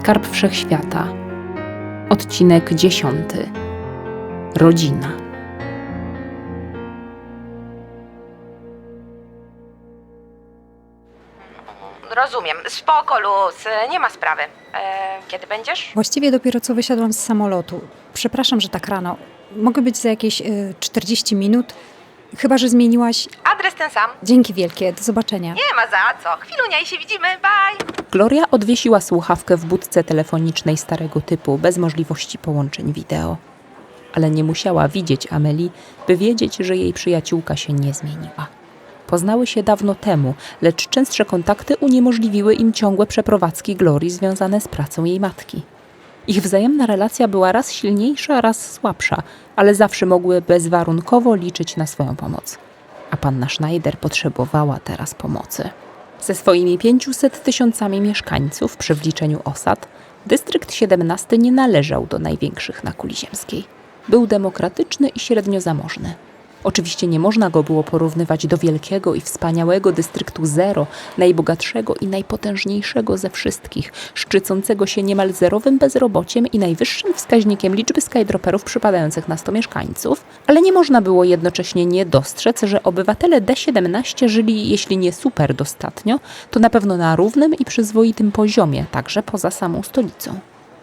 Skarb Wszechświata. Odcinek dziesiąty. Rodzina. Rozumiem. Spoko, Luz. Nie ma sprawy. E, kiedy będziesz? Właściwie dopiero co wysiadłam z samolotu. Przepraszam, że tak rano. Mogę być za jakieś y, 40 minut? Chyba, że zmieniłaś. Adres ten sam. Dzięki wielkie, do zobaczenia. Nie ma za co. Chwilunia i się widzimy. Bye. Gloria odwiesiła słuchawkę w budce telefonicznej starego typu, bez możliwości połączeń wideo. Ale nie musiała widzieć Amelii, by wiedzieć, że jej przyjaciółka się nie zmieniła. Poznały się dawno temu, lecz częstsze kontakty uniemożliwiły im ciągłe przeprowadzki Glorii związane z pracą jej matki. Ich wzajemna relacja była raz silniejsza, raz słabsza, ale zawsze mogły bezwarunkowo liczyć na swoją pomoc. A panna Schneider potrzebowała teraz pomocy. Ze swoimi 500 tysiącami mieszkańców przy wliczeniu osad, dystrykt 17 nie należał do największych na kuli ziemskiej. Był demokratyczny i średnio zamożny. Oczywiście nie można go było porównywać do wielkiego i wspaniałego dystryktu Zero, najbogatszego i najpotężniejszego ze wszystkich, szczycącego się niemal zerowym bezrobociem i najwyższym wskaźnikiem liczby skydroperów przypadających na 100 mieszkańców, ale nie można było jednocześnie nie dostrzec, że obywatele D17 żyli, jeśli nie super dostatnio, to na pewno na równym i przyzwoitym poziomie, także poza samą stolicą.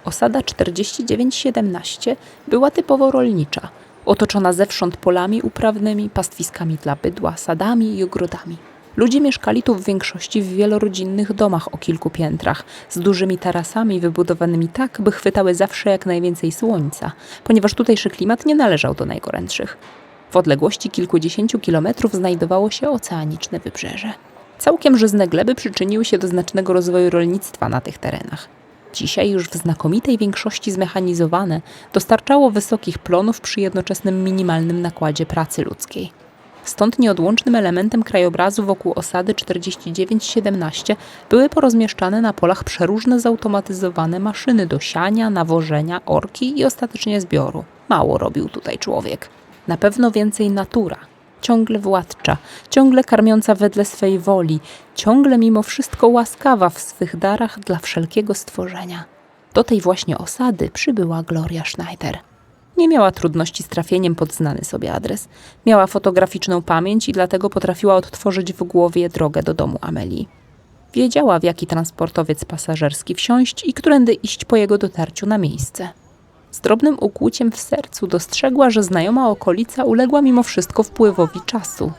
Osada 4917 była typowo rolnicza, otoczona zewsząd polami uprawnymi, pastwiskami dla bydła, sadami i ogrodami. Ludzie mieszkali tu w większości w wielorodzinnych domach o kilku piętrach, z dużymi tarasami wybudowanymi tak, by chwytały zawsze jak najwięcej słońca, ponieważ tutejszy klimat nie należał do najgorętszych. W odległości kilkudziesięciu kilometrów znajdowało się oceaniczne wybrzeże. Całkiem żyzne gleby przyczyniły się do znacznego rozwoju rolnictwa na tych terenach. Dzisiaj już w znakomitej większości zmechanizowane, dostarczało wysokich plonów przy jednoczesnym minimalnym nakładzie pracy ludzkiej. Stąd nieodłącznym elementem krajobrazu wokół osady 4917 były porozmieszczane na polach przeróżne zautomatyzowane maszyny do siania, nawożenia, orki i ostatecznie zbioru. Mało robił tutaj człowiek. Na pewno więcej natura, ciągle władcza, ciągle karmiąca wedle swej woli, ciągle mimo wszystko łaskawa w swych darach dla wszelkiego stworzenia. Do tej właśnie osady przybyła Gloria Schneider. Nie miała trudności z trafieniem pod znany sobie adres. Miała fotograficzną pamięć i dlatego potrafiła odtworzyć w głowie drogę do domu Amelii. Wiedziała, w jaki transportowiec pasażerski wsiąść i którędy iść po jego dotarciu na miejsce. Z drobnym ukłuciem w sercu dostrzegła, że znajoma okolica uległa mimo wszystko wpływowi czasu.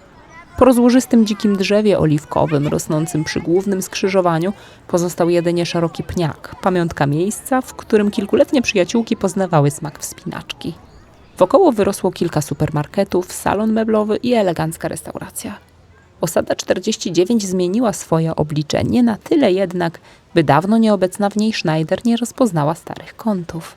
Po rozłożystym dzikim drzewie oliwkowym rosnącym przy głównym skrzyżowaniu pozostał jedynie szeroki pniak, pamiątka miejsca, w którym kilkuletnie przyjaciółki poznawały smak wspinaczki. Wokoło wyrosło kilka supermarketów, salon meblowy i elegancka restauracja. Osada 49 zmieniła swoje oblicze, nie na tyle jednak, by dawno nieobecna w niej Schneider nie rozpoznała starych kątów.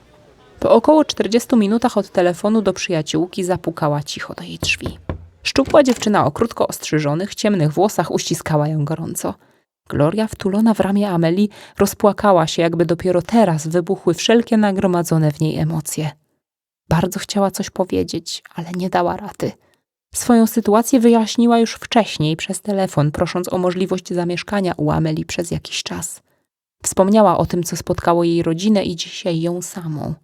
Po około 40 minutach od telefonu do przyjaciółki zapukała cicho do jej drzwi. Szczupła dziewczyna o krótko ostrzyżonych, ciemnych włosach uściskała ją gorąco. Gloria, wtulona w ramię Amelii, rozpłakała się, jakby dopiero teraz wybuchły wszelkie nagromadzone w niej emocje. Bardzo chciała coś powiedzieć, ale nie dała rady. Swoją sytuację wyjaśniła już wcześniej przez telefon, prosząc o możliwość zamieszkania u Amelii przez jakiś czas. Wspomniała o tym, co spotkało jej rodzinę i dzisiaj ją samą.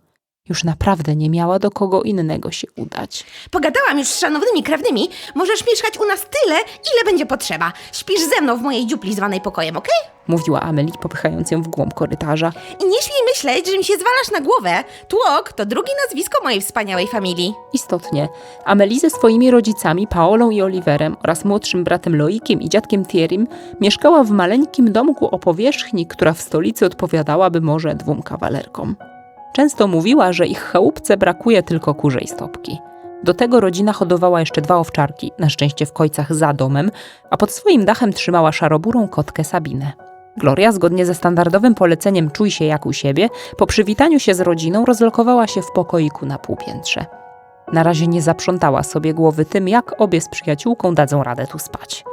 Już naprawdę nie miała do kogo innego się udać. Pogadałam już z szanownymi krewnymi. Możesz mieszkać u nas tyle, ile będzie potrzeba. Śpisz ze mną w mojej dziupli zwanej pokojem, okej? Mówiła Amelie, popychając ją w głąb korytarza. I nie śmiej myśleć, że mi się zwalasz na głowę. Tłok to drugie nazwisko mojej wspaniałej familii. Istotnie, Amelie ze swoimi rodzicami, Paolą i Oliverem oraz młodszym bratem Loikiem i dziadkiem Thierrym mieszkała w maleńkim domku o powierzchni, która w stolicy odpowiadałaby może dwóm kawalerkom. Często mówiła, że ich chałupce brakuje tylko kurzej stopki. Do tego rodzina hodowała jeszcze dwa owczarki, na szczęście w kojcach za domem, a pod swoim dachem trzymała szaroburą kotkę Sabinę. Gloria, zgodnie ze standardowym poleceniem czuj się jak u siebie, po przywitaniu się z rodziną rozlokowała się w pokoiku na półpiętrze. Na razie nie zaprzątała sobie głowy tym, jak obie z przyjaciółką dadzą radę tu spać.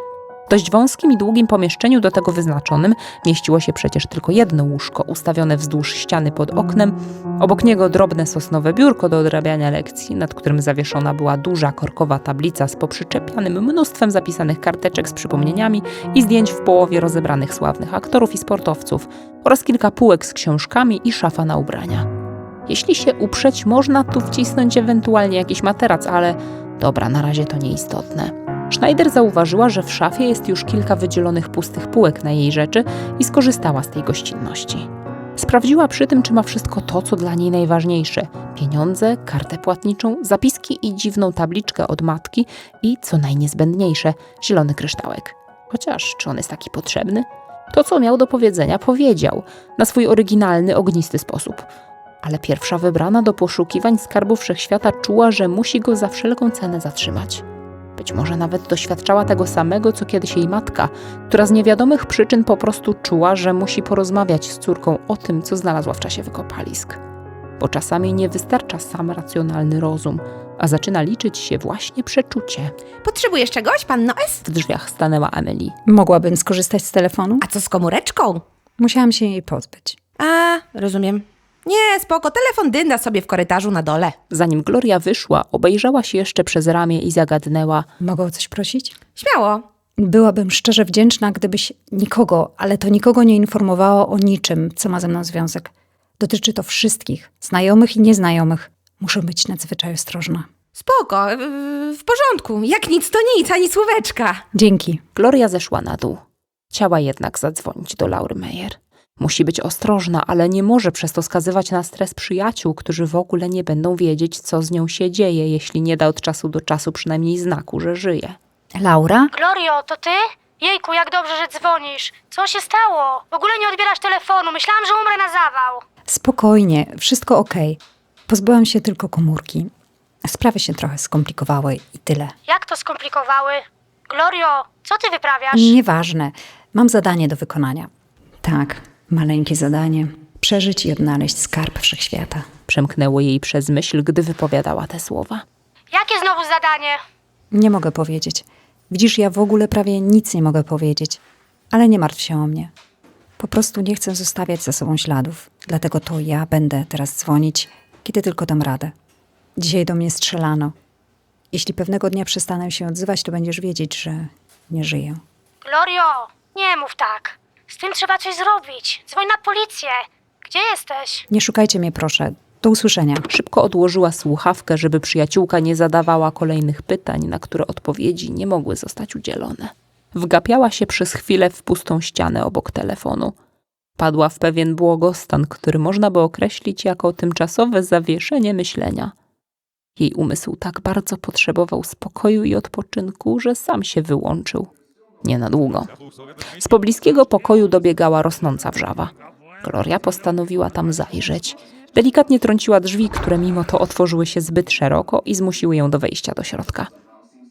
W dość wąskim i długim pomieszczeniu do tego wyznaczonym mieściło się przecież tylko jedno łóżko ustawione wzdłuż ściany pod oknem, obok niego drobne sosnowe biurko do odrabiania lekcji, nad którym zawieszona była duża korkowa tablica z poprzyczepianym mnóstwem zapisanych karteczek z przypomnieniami i zdjęć w połowie rozebranych sławnych aktorów i sportowców oraz kilka półek z książkami i szafa na ubrania. Jeśli się uprzeć, można tu wcisnąć ewentualnie jakiś materac, ale dobra, na razie to nieistotne. Schneider zauważyła, że w szafie jest już kilka wydzielonych pustych półek na jej rzeczy i skorzystała z tej gościnności. Sprawdziła przy tym, czy ma wszystko to, co dla niej najważniejsze: pieniądze, kartę płatniczą, zapiski i dziwną tabliczkę od matki i, co najniezbędniejsze, zielony kryształek. Chociaż, czy on jest taki potrzebny? To, co miał do powiedzenia, powiedział na swój oryginalny, ognisty sposób. Ale pierwsza wybrana do poszukiwań skarbu wszechświata czuła, że musi go za wszelką cenę zatrzymać. Być może nawet doświadczała tego samego, co kiedyś jej matka, która z niewiadomych przyczyn po prostu czuła, że musi porozmawiać z córką o tym, co znalazła w czasie wykopalisk. Bo czasami nie wystarcza sam racjonalny rozum, a zaczyna liczyć się właśnie przeczucie. Potrzebujesz czegoś, pan Noes? W drzwiach stanęła Emily. Mogłabym skorzystać z telefonu? A co z komóreczką? Musiałam się jej pozbyć. A, rozumiem. Nie, spoko, telefon dynda sobie w korytarzu na dole. Zanim Gloria wyszła, obejrzała się jeszcze przez ramię i zagadnęła: Mogę o coś prosić? Śmiało. Byłabym szczerze wdzięczna, gdybyś nikogo, ale to nikogo nie informowała o niczym, co ma ze mną związek. Dotyczy to wszystkich, znajomych i nieznajomych. Muszę być nadzwyczaj ostrożna. Spoko, w porządku. Jak nic to nic, ani słóweczka. Dzięki. Gloria zeszła na dół. Chciała jednak zadzwonić do Laury Meyer. Musi być ostrożna, ale nie może przez to skazywać na stres przyjaciół, którzy w ogóle nie będą wiedzieć, co z nią się dzieje, jeśli nie da od czasu do czasu przynajmniej znaku, że żyje. Laura? Glorio, to ty? Jejku, jak dobrze, że dzwonisz. Co się stało? W ogóle nie odbierasz telefonu. Myślałam, że umrę na zawał. Spokojnie, wszystko okej. Pozbyłam się tylko komórki. Sprawy się trochę skomplikowały i tyle. Jak to skomplikowały? Glorio, co ty wyprawiasz? Nieważne. Mam zadanie do wykonania. Tak, maleńkie zadanie. Przeżyć i odnaleźć skarb wszechświata. Przemknęło jej przez myśl, gdy wypowiadała te słowa. Jakie znowu zadanie? Nie mogę powiedzieć. Widzisz, ja w ogóle prawie nic nie mogę powiedzieć. Ale nie martw się o mnie. Po prostu nie chcę zostawiać za sobą śladów. Dlatego to ja będę teraz dzwonić, kiedy tylko dam radę. Dzisiaj do mnie strzelano. Jeśli pewnego dnia przestanę się odzywać, to będziesz wiedzieć, że nie żyję. Glorio, nie mów tak. Z tym trzeba coś zrobić. Dzwoń na policję. Gdzie jesteś? Nie szukajcie mnie, proszę. Do usłyszenia. Szybko odłożyła słuchawkę, żeby przyjaciółka nie zadawała kolejnych pytań, na które odpowiedzi nie mogły zostać udzielone. Wgapiała się przez chwilę w pustą ścianę obok telefonu. Padła w pewien błogostan, który można by określić jako tymczasowe zawieszenie myślenia. Jej umysł tak bardzo potrzebował spokoju i odpoczynku, że sam się wyłączył. Nie na długo. Z pobliskiego pokoju dobiegała rosnąca wrzawa. Gloria postanowiła tam zajrzeć. Delikatnie trąciła drzwi, które mimo to otworzyły się zbyt szeroko i zmusiły ją do wejścia do środka.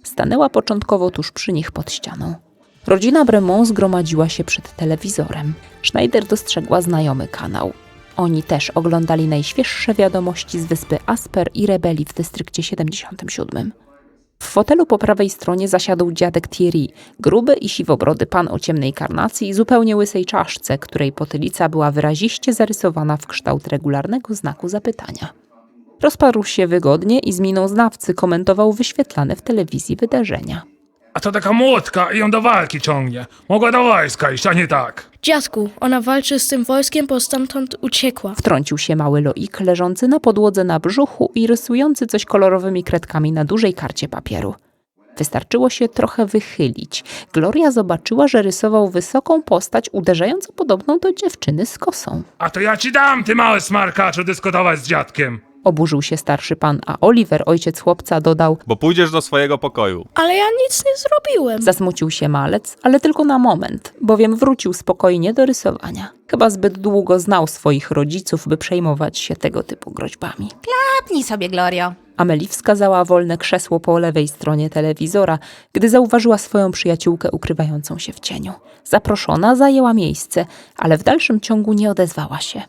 Stanęła początkowo tuż przy nich pod ścianą. Rodzina Bremont zgromadziła się przed telewizorem. Schneider dostrzegła znajomy kanał. Oni też oglądali najświeższe wiadomości z wyspy Asper i rebelii w dystrykcie 77. W fotelu po prawej stronie zasiadł dziadek Thierry, gruby i siwobrody pan o ciemnej karnacji i zupełnie łysej czaszce, której potylica była wyraziście zarysowana w kształt regularnego znaku zapytania. Rozparł się wygodnie i z miną znawcy komentował wyświetlane w telewizji wydarzenia. A to taka młotka i ją do walki ciągnie. Mogła do wojska iść, a nie tak. Dziadku, ona walczy z tym wojskiem, bo stamtąd uciekła. Wtrącił się mały Loik leżący na podłodze na brzuchu i rysujący coś kolorowymi kredkami na dużej karcie papieru. Wystarczyło się trochę wychylić. Gloria zobaczyła, że rysował wysoką postać uderzająco podobną do dziewczyny z kosą. A to ja ci dam, ty mały smarkaczu, dyskutować z dziadkiem. Oburzył się starszy pan, a Oliver, ojciec chłopca, dodał: bo pójdziesz do swojego pokoju. Ale ja nic nie zrobiłem. Zasmucił się malec, ale tylko na moment, bowiem wrócił spokojnie do rysowania. Chyba zbyt długo znał swoich rodziców, by przejmować się tego typu groźbami. Tapnij sobie, Glorio. Amelie wskazała wolne krzesło po lewej stronie telewizora, gdy zauważyła swoją przyjaciółkę ukrywającą się w cieniu. Zaproszona zajęła miejsce, ale w dalszym ciągu nie odezwała się.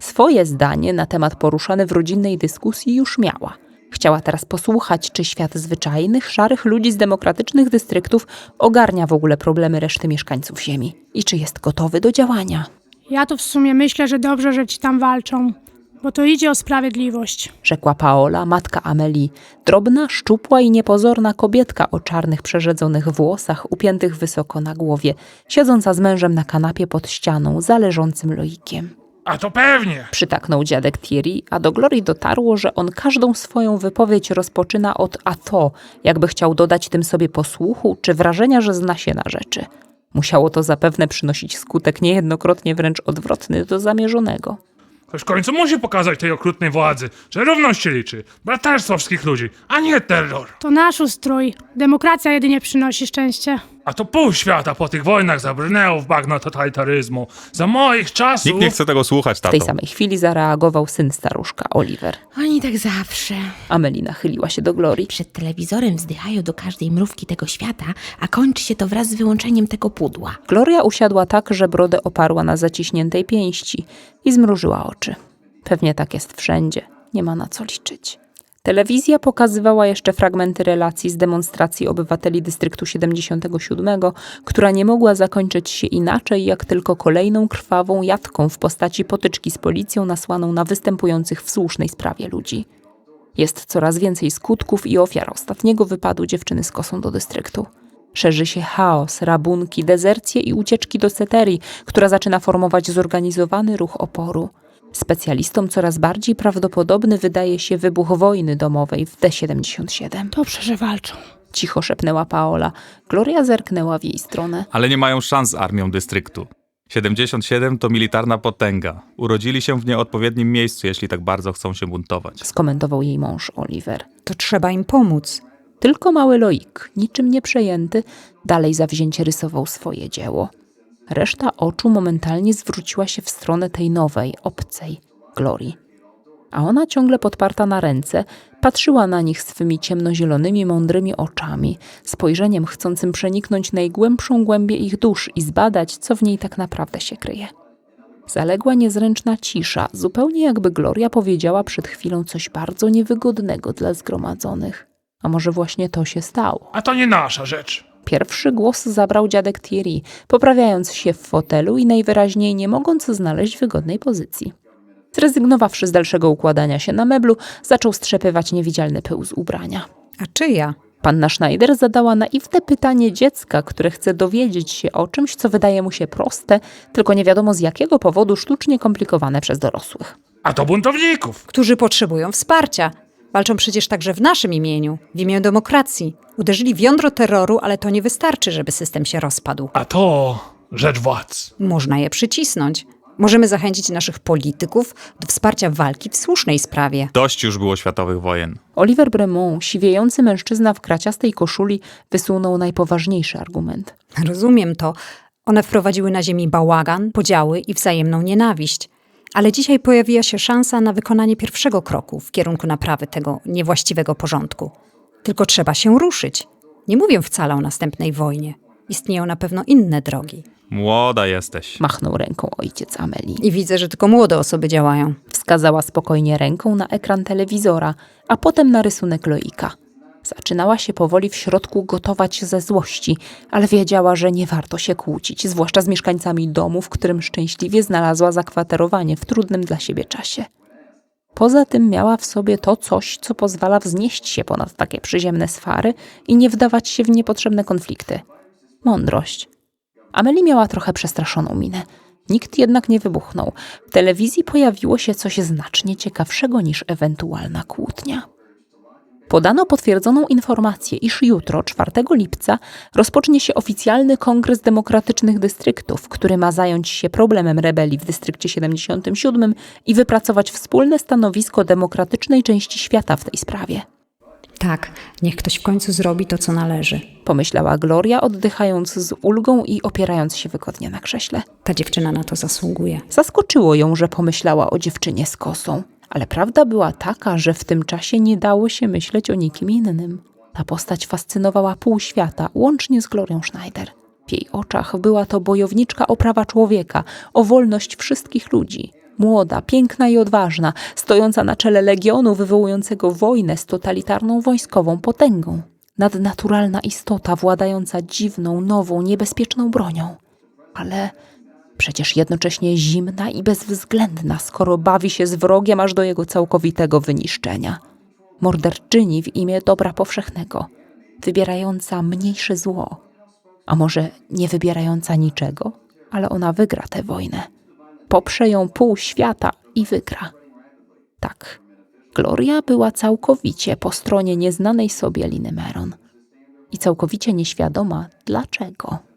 Swoje zdanie na temat poruszane w rodzinnej dyskusji już miała. Chciała teraz posłuchać, czy świat zwyczajnych, szarych ludzi z demokratycznych dystryktów ogarnia w ogóle problemy reszty mieszkańców Ziemi i czy jest gotowy do działania. Ja to w sumie myślę, że dobrze, że ci tam walczą, bo to idzie o sprawiedliwość. Rzekła Paola, matka Amelii, drobna, szczupła i niepozorna kobietka o czarnych, przerzedzonych włosach, upiętych wysoko na głowie, siedząca z mężem na kanapie pod ścianą, zależącym loikiem. A to pewnie. Przytaknął dziadek Thierry, a do Glorii dotarło, że on każdą swoją wypowiedź rozpoczyna od a to, jakby chciał dodać tym sobie posłuchu czy wrażenia, że zna się na rzeczy. Musiało to zapewne przynosić skutek niejednokrotnie wręcz odwrotny do zamierzonego. Ktoś w końcu musi pokazać tej okrutnej władzy, że równość się liczy, braterstwo wszystkich ludzi, a nie terror. To nasz ustrój. Demokracja jedynie przynosi szczęście. A to pół świata po tych wojnach zabrnęło w bagno totalitaryzmu. Za moich czasów... Nikt nie chce tego słuchać, W tej samej chwili zareagował syn staruszka, Oliver. Oni tak zawsze. Amelie nachyliła się do Glorii. Przed telewizorem wzdychają do każdej mrówki tego świata, a kończy się to wraz z wyłączeniem tego pudła. Gloria usiadła tak, że brodę oparła na zaciśniętej pięści i zmrużyła oczy. Pewnie tak jest wszędzie, nie ma na co liczyć. Telewizja pokazywała jeszcze fragmenty relacji z demonstracji obywateli Dystryktu 77, która nie mogła zakończyć się inaczej, jak tylko kolejną krwawą jatką w postaci potyczki z policją nasłaną na występujących w słusznej sprawie ludzi. Jest coraz więcej skutków i ofiar ostatniego wypadu dziewczyny z kosą do dystryktu. Szerzy się chaos, rabunki, dezercje i ucieczki do Ceterii, która zaczyna formować zorganizowany ruch oporu. Specjalistom coraz bardziej prawdopodobny wydaje się wybuch wojny domowej w D-77. Dobrze, że walczą. Cicho szepnęła Paola. Gloria zerknęła w jej stronę. Ale nie mają szans z armią dystryktu. 77 to militarna potęga. Urodzili się w nieodpowiednim miejscu, jeśli tak bardzo chcą się buntować. Skomentował jej mąż Oliver. To trzeba im pomóc. Tylko mały Loik, niczym nie przejęty, dalej zawzięcie rysował swoje dzieło. Reszta oczu momentalnie zwróciła się w stronę tej nowej, obcej, Glorii. A ona ciągle podparta na ręce, patrzyła na nich swymi ciemnozielonymi, mądrymi oczami, spojrzeniem chcącym przeniknąć najgłębszą głębię ich dusz i zbadać, co w niej tak naprawdę się kryje. Zaległa niezręczna cisza, zupełnie jakby Gloria powiedziała przed chwilą coś bardzo niewygodnego dla zgromadzonych. A może właśnie to się stało? A to nie nasza rzecz. Pierwszy głos zabrał dziadek Thierry, poprawiając się w fotelu i najwyraźniej nie mogąc znaleźć wygodnej pozycji. Zrezygnowawszy z dalszego układania się na meblu, zaczął strzepywać niewidzialny pył z ubrania. A czyja? Panna Schneider zadała naiwne pytanie dziecka, które chce dowiedzieć się o czymś, co wydaje mu się proste, tylko nie wiadomo z jakiego powodu sztucznie komplikowane przez dorosłych. A to buntowników. Którzy potrzebują wsparcia. Walczą przecież także w naszym imieniu, w imię demokracji. Uderzyli w jądro terroru, ale to nie wystarczy, żeby system się rozpadł. A to rzecz władz. Można je przycisnąć. Możemy zachęcić naszych polityków do wsparcia walki w słusznej sprawie. Dość już było światowych wojen. Oliver Bremont, siwiejący mężczyzna w kraciastej koszuli, wysunął najpoważniejszy argument. Rozumiem to. One wprowadziły na ziemi bałagan, podziały i wzajemną nienawiść. Ale dzisiaj pojawiła się szansa na wykonanie pierwszego kroku w kierunku naprawy tego niewłaściwego porządku. Tylko trzeba się ruszyć. Nie mówię wcale o następnej wojnie. Istnieją na pewno inne drogi. Młoda jesteś. Machnął ręką ojciec Amelii. I widzę, że tylko młode osoby działają. Wskazała spokojnie ręką na ekran telewizora, a potem na rysunek Loika. Zaczynała się powoli w środku gotować ze złości, ale wiedziała, że nie warto się kłócić, zwłaszcza z mieszkańcami domu, w którym szczęśliwie znalazła zakwaterowanie w trudnym dla siebie czasie. Poza tym miała w sobie to coś, co pozwala wznieść się ponad takie przyziemne sfary i nie wdawać się w niepotrzebne konflikty. Mądrość. Amelie miała trochę przestraszoną minę. Nikt jednak nie wybuchnął. W telewizji pojawiło się coś znacznie ciekawszego niż ewentualna kłótnia. Podano potwierdzoną informację, iż jutro, 4 lipca, rozpocznie się oficjalny Kongres Demokratycznych Dystryktów, który ma zająć się problemem rebelii w Dystrykcie 77 i wypracować wspólne stanowisko demokratycznej części świata w tej sprawie. Tak, niech ktoś w końcu zrobi to, co należy. Pomyślała Gloria, oddychając z ulgą i opierając się wygodnie na krześle. Ta dziewczyna na to zasługuje. Zaskoczyło ją, że pomyślała o dziewczynie z kosą, ale prawda była taka, że w tym czasie nie dało się myśleć o nikim innym. Ta postać fascynowała pół świata, łącznie z Glorią Schneider. W jej oczach była to bojowniczka o prawa człowieka, o wolność wszystkich ludzi. Młoda, piękna i odważna, stojąca na czele legionu wywołującego wojnę z totalitarną wojskową potęgą. Nadnaturalna istota władająca dziwną, nową, niebezpieczną bronią. Ale przecież jednocześnie zimna i bezwzględna, skoro bawi się z wrogiem aż do jego całkowitego wyniszczenia. Morderczyni w imię dobra powszechnego, wybierająca mniejsze zło. A może nie wybierająca niczego, ale ona wygra tę wojnę. Poprze ją pół świata i wygra. Tak, Gloria była całkowicie po stronie nieznanej sobie Liny Meron. I całkowicie nieświadoma dlaczego.